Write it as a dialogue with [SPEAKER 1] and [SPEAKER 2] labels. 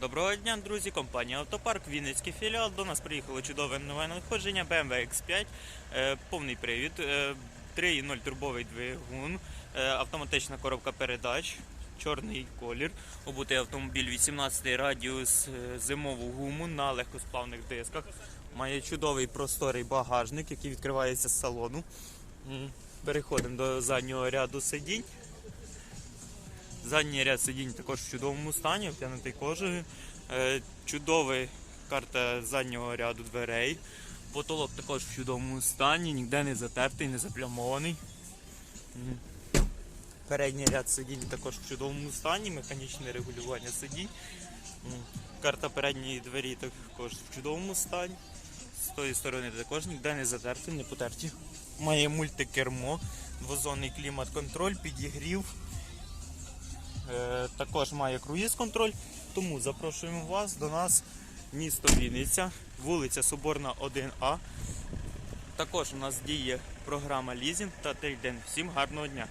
[SPEAKER 1] Доброго дня, друзі! Компанія Автопарк, Вінницький філіал. До нас приїхало чудове нове надходження BMW X5, е, повний привід, е, 3.0 турбовий двигун, е, автоматична коробка передач, чорний колір, обутий автомобіль 18 радіус, е, зимову гуму на легкосплавних дисках. Має чудовий просторий багажник, який відкривається з салону. Переходимо до заднього ряду сидінь. Задній ряд сидінь також в чудовому стані, обтянутий кожею. Чудова карта заднього ряду дверей. Потолок також в чудовому стані, ніде не затертий, не заплямований. Передній ряд сидінь також в чудовому стані, механічне регулювання сидінь. Карта передньої двері також в чудовому стані. З тої сторони також ніде не затерті, не потерті. Має мультикермо, двозонний клімат-контроль, підігрів. Е, також має круїз-контроль, тому запрошуємо вас до нас, місто Вінниця, вулиця Соборна 1А. Також у нас діє програма лізінг та трейдинг. Всім гарного дня!